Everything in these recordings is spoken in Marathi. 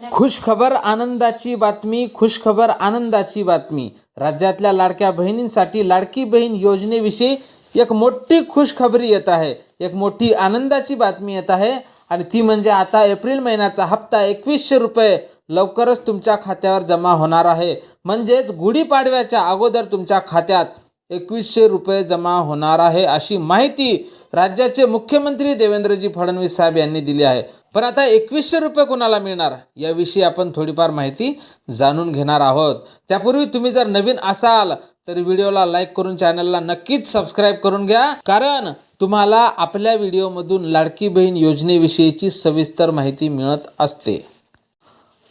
खुशखबर आनंदाची बातमी खुशखबर आनंदाची बातमी. राज्यातल्या लाडक्या बहिणींसाठी लाडकी बहीण योजनेविषयी एक मोठी खुशखबरी येत आहे. एक मोठी आनंदाची बातमी येत आहे आणि ती म्हणजे आता एप्रिल महिन्याचा हप्ता एकवीसशे रुपये लवकरच तुमच्या खात्यावर जमा होणार आहे. म्हणजेच गुढीपाडव्याच्या अगोदर तुमच्या खात्यात एकवीसशे रुपये जमा होणार आहे अशी माहिती राज्याचे मुख्यमंत्री देवेंद्रजी फडणवीस साहेब यांनी दिली आहे. पण आता एकवीसशे रुपये कोणाला मिळणार? याविषयी आपण थोडीफार माहिती जाणून घेणार आहोत. त्यापूर्वी तुम्ही जर नवीन असाल तर व्हिडिओला लाईक करून चॅनलला नक्कीच सबस्क्राईब करून घ्या. कारण तुम्हाला आपल्या व्हिडिओमधून लाडकी बहीण योजनेविषयीची सविस्तर माहिती मिळत असते.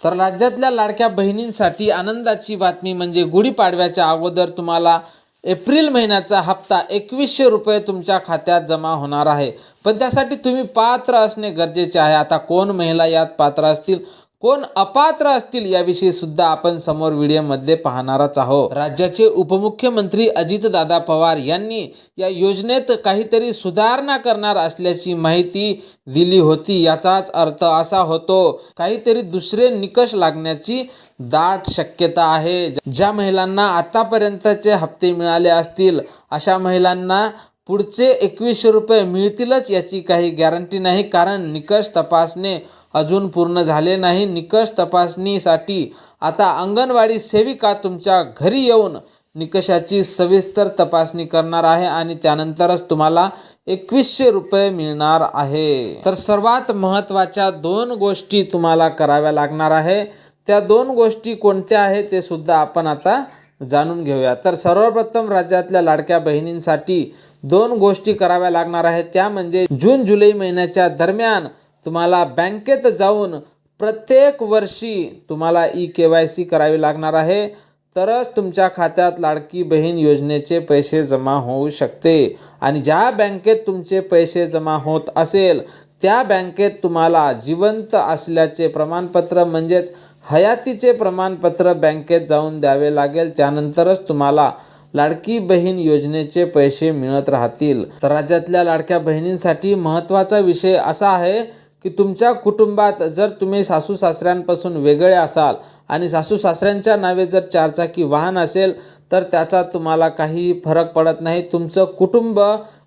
तर राज्यातल्या लाडक्या बहिणींसाठी आनंदाची बातमी म्हणजे गुढीपाडव्याच्या अगोदर तुम्हाला एप्रिल महिन्याचा हप्ता एकवीसशे रुपये तुमच्या खात्यात जमा होणार आहे. पण त्यासाठी तुम्ही पात्र असणे गरजेचे आहे. आता कोण महिला यात पात्र असतील? कोण अपात्र असतील याविषयी सुद्धा आपण समोर व्हिडिओमध्ये पाहणारच आहोत. राज्याचे उपमुख्यमंत्री अजितदादा पवार यांनी या योजनेत काहीतरी सुधारणा करणार असल्याची माहिती दिली होती. याचाच अर्थ असा होतो काहीतरी दुसरे निकष लागण्याची दाट शक्यता आहे. ज्या महिलांना आतापर्यंतचे हप्ते मिळाले असतील अशा महिलांना पुढचे एकवीसशे रुपये मिळतीलच याची काही गॅरंटी नाही कारण निकष तपासणे अजून पूर्ण झाले नाही. निकष तपासणीसाठी आता अंगणवाडी सेविका तुमच्या घरी येऊन निकषाची सविस्तर तपासणी करणार आहे आणि त्यानंतरच तुम्हाला एकवीसशे रुपये मिळणार आहे. तर सर्वात महत्त्वाच्या दोन गोष्टी तुम्हाला कराव्या लागणार आहे. त्या दोन गोष्टी कोणत्या आहेत ते सुद्धा आपण आता जाणून घेऊया. तर सर्वप्रथम राज्यातल्या लाडक्या बहिणींसाठी दोन गोष्टी कराव्या लागणार आहेत. त्या म्हणजे जून जुलै महिन्याच्या दरम्यान तुम्हाला बँकेत जाऊन प्रत्येक वर्षी तुम्हाला ई के वाय सी करावी लागणार आहे. तरच तुमच्या खात्यात लाडकी बहीण योजनेचे पैसे जमा होऊ शकते. आणि ज्या बँकेत तुमचे पैसे जमा होत असेल त्या बँकेत तुम्हाला जिवंत असल्याचे प्रमाणपत्र म्हणजेच हयातीचे प्रमाणपत्र बँकेत जाऊन द्यावे लागेल. त्यानंतरच तुम्हाला लाडकी बहीण योजनेचे पैसे मिळत राहतील. तर राज्यातल्या लाडक्या बहिणींसाठी महत्त्वाचा विषय असा आहे की तुमच्या कुटुंबात जर तुम्ही सासू सासऱ्यांपासून वेगळे असाल आणि सासू सासऱ्यांच्या नावे जर चारचाकी वाहन असेल तर त्याचा तुम्हाला काही फरक पडत नाही. तुमचं कुटुंब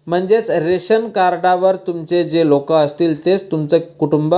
म्हणजेच रेशन कार्डावर तुमचे जे लोक असतील तेच तुमचं कुटुंब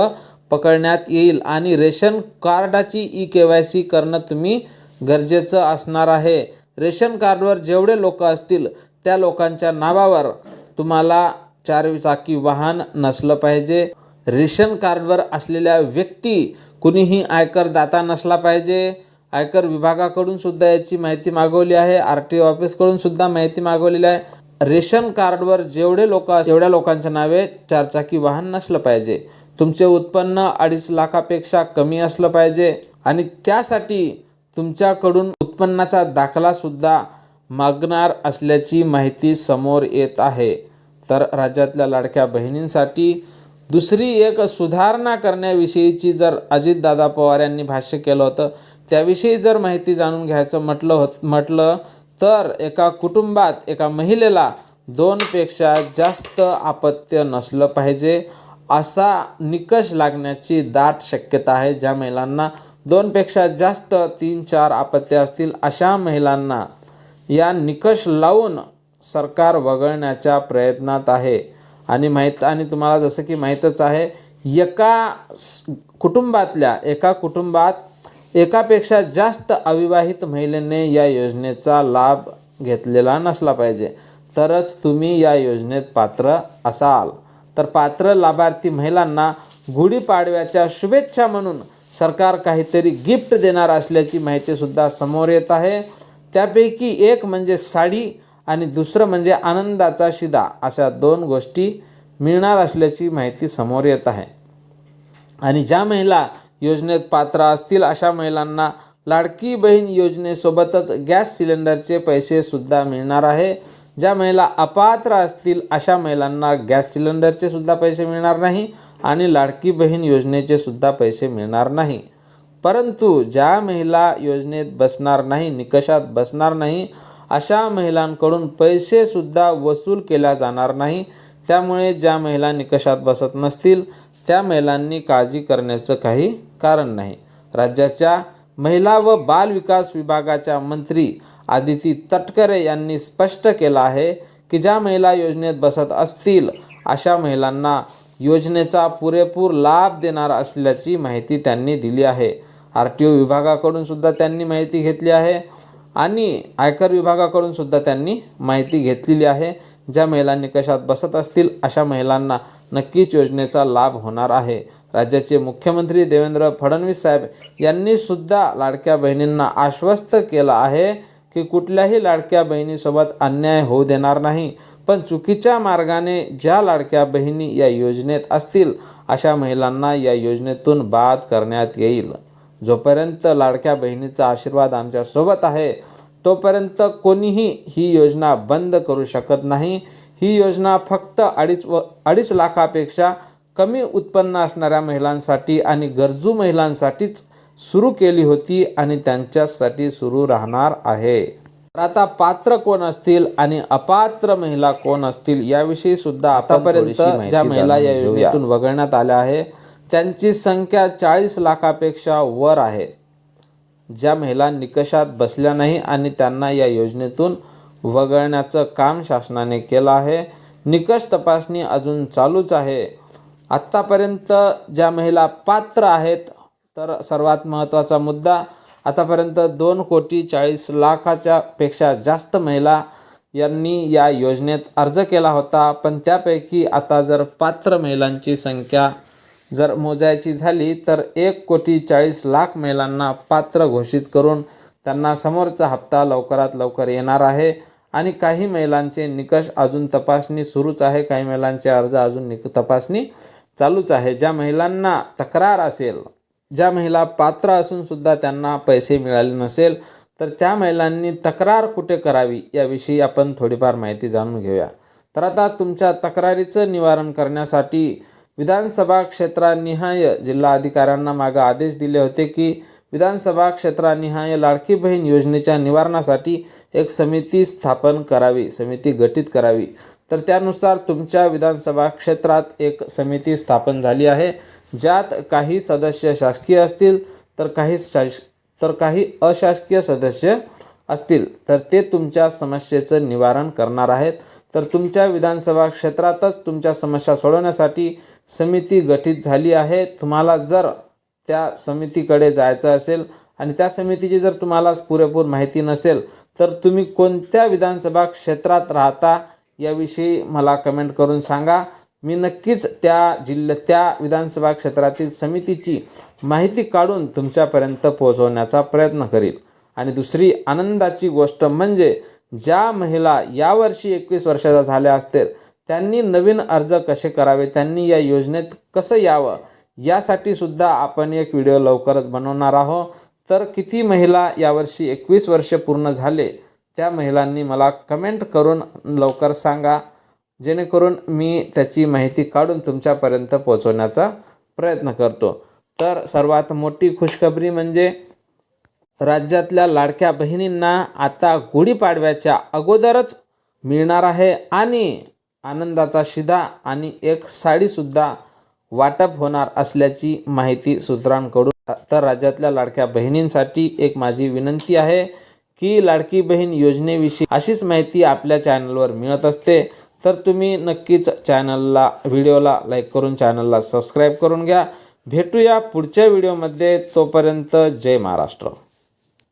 पकडण्यात येईल आणि रेशन कार्डाची ई के वाय सी करणं तुम्ही गरजेचं असणार आहे. रेशन कार्डवर जेवढे लोक असतील त्या लोकांच्या नावावर तुम्हाला चार चाकी वाहन नसलं पाहिजे. रेशन कार्डवर असलेल्या व्यक्ती कुणीही आयकर दाता नसला पाहिजे. आयकर विभागाकडून सुद्धा याची माहिती मागवली आहे. आर टी ओ ऑफिसकडून सुद्धा माहिती मागवलेली आहे. रेशन कार्डवर जेवढे लोक तेवढ्या लोकांच्या नावे चारचाकी वाहन नसलं पाहिजे. तुमचे उत्पन्न अडीच लाखापेक्षा कमी असलं पाहिजे. आणि त्यासाठी तुमच्याकडून उत्पन्नाचा दाखलासुद्धा मागणार असल्याची माहिती समोर येत आहे. तर राज्यातल्या लाडक्या बहिणींसाठी दुसरी एक सुधारणा करण्याविषयीची जर अजितदादा पवार यांनी भाष्य केलं होतं त्याविषयी जर माहिती जाणून घ्यायचं म्हटलं होत म्हटलं तर एका कुटुंबात एका महिलेला दोनपेक्षा जास्त अपत्य नसलं पाहिजे असा निकष लागण्याची दाट शक्यता आहे ज्या महिलांना दोनपेक्षा जास्त तीन चार अपत्य असतील अशा महिलांना या निकष लावून सरकार वगळण्याच्या प्रयत्नात आहे. आणि माहीत आणि तुम्हाला जसं की माहीतच आहे एका कुटुंबातल्या एका कुटुंबात एकापेक्षा जास्त अविवाहित महिलेने या योजनेचा लाभ घेतलेला नसला पाहिजे. तरच तुम्ही या योजनेत पात्र असाल. तर पात्र लाभार्थी महिलांना गुढीपाडव्याच्या शुभेच्छा म्हणून सरकार काहीतरी गिफ्ट देणार असल्याची माहितीसुद्धा समोर येत आहे. त्यापैकी एक म्हणजे साडी आणि दुसरं म्हणजे आनंदाचा शिदा अशा दोन गोष्टी मिळणार असल्याची माहिती समोर येत आहे. आणि ज्या महिला योजनेत पात्र असतील अशा महिलांना लाडकी बहीण योजनेसोबतच गॅस सिलेंडरचे पैसेसुद्धा मिळणार आहे. ज्या महिला अपात्र असतील अशा महिलांना गॅस सिलेंडरचे सुद्धा पैसे मिळणार नाही. आणि लाडकी बहीण योजनेचे सुद्धा पैसे मिळणार नाही. परंतु ज्या महिला योजनेत बसणार नाही निकषात बसणार नाही अशा महिलांकडून पैसेसुद्धा वसूल केल्या जाणार नाही. त्यामुळे ज्या महिला निकषात बसत नसतील त्या महिलांनी काळजी करण्याचं काही कारण नाही. राज्याच्या महिला व बाल विकास विभागाच्या मंत्री आदिती तटकरे यांनी स्पष्ट केलं आहे की ज्या महिला योजनेत बसत असतील अशा महिलांना योजनेचा पुरेपूर लाभ देणार असल्याची माहिती त्यांनी दिली आहे. आर टी ओ विभागाकडून सुद्धा त्यांनी माहिती घेतली आहे आणि आयकर विभागाकडून सुद्धा त्यांनी माहिती घेतलेली आहे. ज्या महिला निकषात बसत असतील अशा महिलांना नक्कीच योजनेचा लाभ होणार आहे. राज्याचे मुख्यमंत्री देवेंद्र फडणवीस साहेब यांनी सुद्धा लाडक्या बहिणींना आश्वस्त केलं आहे की कुठल्याही लाडक्या बहिणीसोबत अन्याय होऊ देणार नाही. पण चुकीच्या मार्गाने ज्या लाडक्या बहिणी या योजनेत असतील अशा महिलांना या योजनेतून बाद करण्यात येईल. जोपर्यंत लाडक्या बहिणीचा आशीर्वाद आमच्यासोबत आहे तोपर्यंत कोणीही ही योजना बंद करू शकत नाही. ही योजना फक्त अडीच व अडीच लाखापेक्षा कमी उत्पन्न असणाऱ्या महिलांसाठी आणि गरजू महिलांसाठीच सुरू केली होती आणि त्यांच्यासाठी सुरू राहणार आहे. तर आता पात्र कोण असतील आणि अपात्र महिला कोण असतील याविषयी सुद्धा आतापर्यंत ज्या महिला या योजनेतून वगळण्यात आल्या आहे त्यांची संख्या चाळीस लाखापेक्षा वर आहे. ज्या महिला निकषात बसल्या नाही आणि त्यांना या योजनेतून वगळण्याचं काम शासनाने केलं आहे निकष तपासणी अजून चालूच आहे. आत्तापर्यंत ज्या महिला पात्र आहेत तर सर्वात महत्त्वाचा मुद्दा आतापर्यंत दोन कोटी चाळीस लाखाच्या पेक्षा जास्त महिला यांनी या योजनेत अर्ज केला होता. पण त्यापैकी आता जर पात्र महिलांची संख्या जर मोजायची झाली तर एक कोटी चाळीस लाख महिलांना पात्र घोषित करून त्यांना समोरचा हप्ता लवकरात लवकर येणार आहे. आणि काही महिलांचे निकष अजून तपासणी सुरूच आहे. काही महिलांचे अर्ज अजून निक तपासणी चालूच आहे. ज्या महिलांना तक्रार असेल ज्या महिला पात्र असून सुद्धा त्यांना पैसे मिळाले नसेल तर त्या महिलांनी तक्रार कुठे करावी याविषयी आपण थोडीफार माहिती जाणून घेऊया. तर आता तुमच्या तक्रारीचं निवारण करण्यासाठी विधानसभा क्षेत्रानिहाय जिल्हा अधिकाऱ्यांना मागं आदेश दिले होते की विधानसभा क्षेत्रानिहाय लाडकी बहीण योजनेच्या निवारणासाठी एक समिती स्थापन करावी समिती गठीत करावी. तर त्यानुसार तुमच्या विधानसभा क्षेत्रात एक समिती स्थापन झाली आहे. ज्यात काही सदस्य शासकीय असतील तर काही शास तर काही अशासकीय सदस्य असतील तर ते तुमच्या समस्येचं निवारण करणार आहेत. तर तुमच्या विधानसभा क्षेत्रातच तुमच्या समस्या सोडवण्यासाठी समिती गठीत झाली आहे. तुम्हाला जर त्या समितीकडे जायचं असेल आणि त्या समितीची जर तुम्हाला पुरेपूर माहिती नसेल तर तुम्ही कोणत्या विधानसभा क्षेत्रात राहता याविषयी मला कमेंट करून सांगा. मी नक्कीच त्या जिल्ह्या त्या विधानसभा क्षेत्रातील समितीची माहिती काढून तुमच्यापर्यंत पोहोचवण्याचा प्रयत्न करील. आणि दुसरी आनंदाची गोष्ट म्हणजे ज्या महिला यावर्षी एकवीस वर्षाच्या झाल्या असतील त्यांनी नवीन अर्ज कसे करावे? त्यांनी या योजनेत कसं यावं? यासाठी सुद्धा आपण एक व्हिडिओ लवकरच बनवणार आहोत. तर किती महिला यावर्षी एकवीस वर्ष पूर्ण झाले त्या महिलांनी मला कमेंट करून लवकर सांगा. जेणेकरून मी त्याची माहिती काढून तुमच्यापर्यंत पोहोचवण्याचा प्रयत्न करतो. तर सर्वात मोठी खुशखबरी म्हणजे राज्यातल्या लाडक्या बहिणींना आता गुढीपाडव्याच्या अगोदरच मिळणार आहे आणि आनंदाचा शिदा आणि एक साडीसुद्धा वाटप होणार असल्याची माहिती सूत्रांकडून तर राज्यातल्या लाडक्या बहिणींसाठी एक माझी विनंती आहे की लाडकी बहीण योजनेविषयी अशीच माहिती आपल्या चॅनलवर मिळत असते तर तुम्ही नक्कीच चॅनलला व्हिडिओला लाईक करून चॅनलला सबस्क्राईब करून घ्या. भेटूया पुढच्या व्हिडिओमध्ये. तोपर्यंत जय महाराष्ट्र.